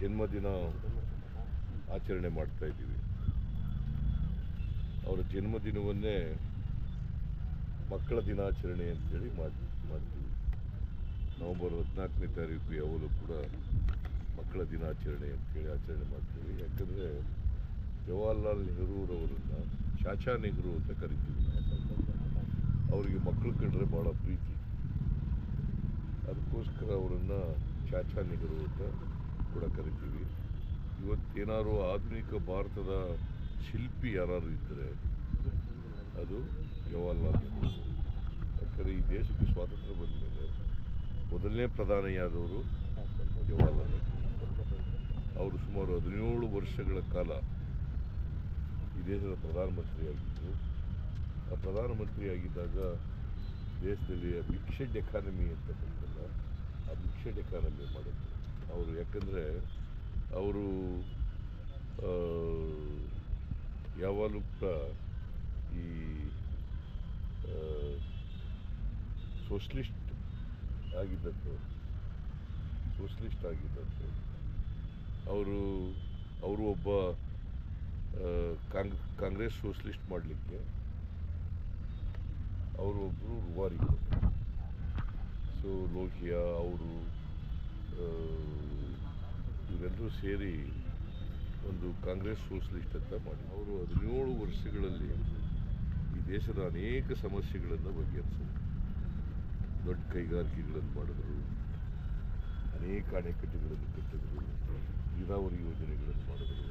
ಜನ್ಮದಿನ ಆಚರಣೆ ಮಾಡ್ತಾ ಇದ್ದೀವಿ. ಅವರ ಜನ್ಮದಿನವನ್ನೇ ಮಕ್ಕಳ ದಿನಾಚರಣೆ ಅಂತೇಳಿ ಮಾಡಿ, ಮಾಡ್ತೀವಿ. ನವೆಂಬರ್ ಹದಿನಾಲ್ಕನೇ ತಾರೀಕು ಯಾವಾಗಲೂ ಕೂಡ ಮಕ್ಕಳ ದಿನಾಚರಣೆ ಅಂತೇಳಿ ಆಚರಣೆ ಮಾಡ್ತೀವಿ. ಯಾಕಂದರೆ ಜವಾಹರ್ಲಾಲ್ ನೆಹರೂರವರನ್ನು ಚಾಚಾ ನೆಹರು ಅಂತ ಕರಿತೀವಿ ಅವರಿಗೆ ಮಕ್ಕಳು ಕಂಡ್ರೆ ಭಾಳ ಪ್ರೀತಿ. ಅದಕ್ಕೋಸ್ಕರ ಅವರನ್ನು ಚಾಚಾ ನೆಹರು ಅಂತ ಕೂಡ ಕರಿತೀವಿ. ಇವತ್ತೇನಾದ್ರು ಆಧುನಿಕ ಭಾರತದ ಶಿಲ್ಪಿ ಯಾರು ಇದ್ದರೆ ಅದು ಜವಾಹರ್ಲಾಲ್ ನೆಹರು. ಯಾಕಂದರೆ ಈ ದೇಶಕ್ಕೆ ಸ್ವಾತಂತ್ರ್ಯ ಬಂದ ಮೇಲೆ ಮೊದಲನೇ ಪ್ರಧಾನಿಯಾದವರು ಜವಾಹರ್ಲಾಲ್ ನೆಹರು. ಅವರು ಸುಮಾರು ಹದಿನೇಳು ವರ್ಷಗಳ ಕಾಲ ಈ ದೇಶದ ಪ್ರಧಾನಮಂತ್ರಿಯಾಗಿದ್ದರು. ಆ ಪ್ರಧಾನಮಂತ್ರಿಯಾಗಿದ್ದಾಗ ದೇಶದಲ್ಲಿ ಮಿಕ್ಸೆಡ್ ಎಕಾನಮಿ ಅಂತ ಆ ಮಿಕ್ಸೆಡ್ ಎಕಾನಮಿ ಮಾಡಿದ್ರು. ಅವರು ಯಾಕಂದರೆ ಅವರು ಯಾವಾಗಲೂ ಕೂಡ ಈ ಸೋಷಲಿಸ್ಟ್ ಆಗಿದ್ದದ್ದು ಸೋಷಲಿಸ್ಟ್ ಆಗಿದ್ದದ್ದು, ಅವರು ಅವರು ಒಬ್ಬ ಕಾಂಗ್, ಕಾಂಗ್ರೆಸ್ ಸೋಷಲಿಸ್ಟ್ ಮಾಡಲಿಕ್ಕೆ ಅವರು ಒಬ್ಬರು ರುವಾರಿ ಸೊ, ಲೋಹಿಯಾ, ಅವರು ಇವರೆಲ್ಲರೂ ಸೇರಿ ಒಂದು ಕಾಂಗ್ರೆಸ್ ಸೋಷಲಿಸ್ಟ್ ಅಂತ ಮಾಡಿ ಅವರು ಹದಿನೇಳು ವರ್ಷಗಳಲ್ಲಿ ಈ ದೇಶದ ಅನೇಕ ಸಮಸ್ಯೆಗಳನ್ನು ಬಗೆಹರಿಸಿದರು. ದೊಡ್ಡ ಕೈಗಾರಿಕೆಗಳನ್ನು ಮಾಡಿದ್ರು, ಅನೇಕ ಅಣೆಕಟ್ಟುಗಳನ್ನು ಕಟ್ಟಿದ್ರು, ನೀರಾವರಿ ಯೋಜನೆಗಳನ್ನು ಮಾಡಿದ್ರು,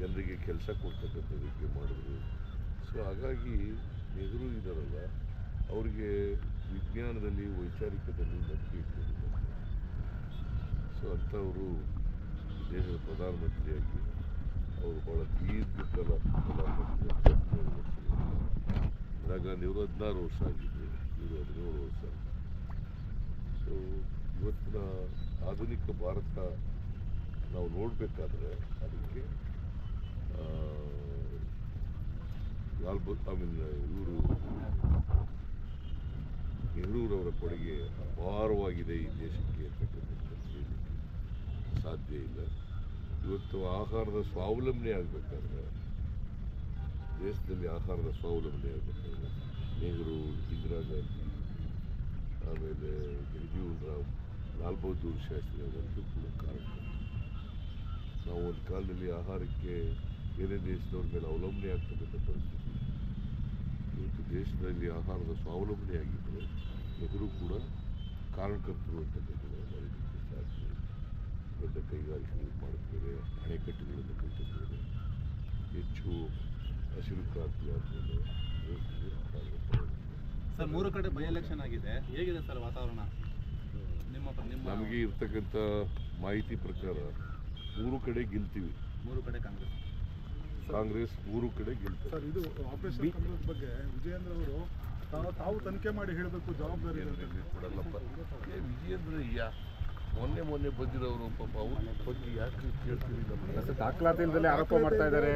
ಜನರಿಗೆ ಕೆಲಸ ಕೊಡ್ತಕ್ಕಂಥ ರೀತಿ ಮಾಡಿದ್ರು. ಸೊ ಹಾಗಾಗಿ ನೆಹರು ಇದ್ದಾರಲ್ಲ, ಅವರಿಗೆ ವಿಜ್ಞಾನದಲ್ಲಿ, ವೈಚಾರಿಕದಲ್ಲಿ ನಂಬಿಕೆ ಇಟ್ಟಿದ್ದಾರೆ ಸೊ ಅಂಥವರು ದೇಶದ ಪ್ರಧಾನಮಂತ್ರಿಯಾಗಿ ಅವರು ಭಾಳ ದೀರ್ಘಕಾಲ ಪ್ರಧಾನಮಂತ್ರಿ ಹದಿನೇಳು ಇಂದಿರಾ ಗಾಂಧಿ ಅವರು ಹದಿನಾರು ವರ್ಷ ಆಗಿದ್ರು ಇವರು ಹದಿನೇಳು ವರ್ಷ. ಸೊ ಇವತ್ತಿನ ಆಧುನಿಕ ಭಾರತ ನಾವು ನೋಡಬೇಕಾದ್ರೆ ಅದಕ್ಕೆ ಲಾಲ್ ಬ ಐ ಮೀನ್, ಇವರು ನೆಹರೂರವರ ಕೊಡುಗೆ ಅಪಾರವಾಗಿದೆ ಈ ದೇಶಕ್ಕೆ ಹೇಳಲಿಕ್ಕೆ ಸಾಧ್ಯ ಇಲ್ಲ. ಇವತ್ತು ಆಹಾರದ ಸ್ವಾವಲಂಬನೆ ಆಗಬೇಕಾದ್ರೆ ದೇಶದಲ್ಲಿ ಆಹಾರದ ಸ್ವಾವಲಂಬನೆ ಆಗಬೇಕಾದ್ರೆ ನೆಹರು, ಇಂದಿರಾ ಗಾಂಧಿ, ಆಮೇಲೆ ಜಗಜೀವನ್ ರಾಮ್ ಲಾಲ್ ಬಹದ್ದೂರ್ ಶಾಸ್ತ್ರಿ ಅವರಂತೂ ಕೂಡ ಕಾರಣ. ನಾವು ಒಂದು ಕಾಲದಲ್ಲಿ ಆಹಾರಕ್ಕೆ ಬೇರೆ ದೇಶದವ್ರ ಮೇಲೆ ಅವಲಂಬನೆ ಆಗ್ತಕ್ಕಂಥ ಪರಿಸ್ಥಿತಿ. ಇವತ್ತು ದೇಶದಲ್ಲಿ ಆಹಾರದ ಸ್ವಾವಲಂಬನೆ ಆಗಿದ್ದರೆ ನೆಹರು ಕೂಡ ಕಾರಣಕರ್ತರು ಅಂತಕ್ಕಂಥದ್ದು ಸಾಧ್ಯ ದೊಡ್ಡ ಕೈಗಾರಿಕೆಗಳು ಮಾಡುತ್ತೇವೆ ಅಣೆಕಟ್ಟುಗಳನ್ನು ಕಟ್ಟಿದ್ದೇವೆ ಹೆಚ್ಚು ಹಸಿರು ಕ್ರಾಂತಿ ಆದಮೇಲೆ. ಸರ್ ಮೂರು ಕಡೆ ಬೈ ಎಲೆಕ್ಷನ್ ಆಗಿದೆ. ಹೇಗಿದೆ ಸರ್ ವಾತಾವರಣ? ನಿಮ್ಮ ನಿಮ್ಮ ನಮಗೆ ಇರ್ತಕ್ಕಂಥ ಮಾಹಿತಿ ಪ್ರಕಾರ ಮೂರು ಕಡೆ ಗೆಲ್ತೀವಿ. ಮೂರು ಕಡೆ ಕಾಂಗ್ರೆಸ್. ಕಾಂಗ್ರೆಸ್ ಮೂರು ಕಡೆ ಗೆಲ್ತಾರೆ ಸರ್ ಇದು ಆಪರೇಷನ್ ಕಮಲದ ಬಗ್ಗೆ ವಿಜಯೇಂದ್ರ ಅವರು ತಾವು ತಾವು ತನಿಖೆ ಮಾಡಿ ಹೇಳಬೇಕು ಜವಾಬ್ದಾರಿ. ಕೊಡಲ್ಲಪ್ಪ ವಿಜಯೇಂದ್ರ ಯಾ ಮೊನ್ನೆ ಮೊನ್ನೆ ಬಂದಿರೋರು ಪಾಪ ಅವ್ರ ಬಗ್ಗೆ ಯಾಕೆ ಕೇಳ್ತೀವಿ ದಾಖಲಾತಿ ಆರೋಪ ಮಾಡ್ತಾ ಇದ್ದಾರೆ.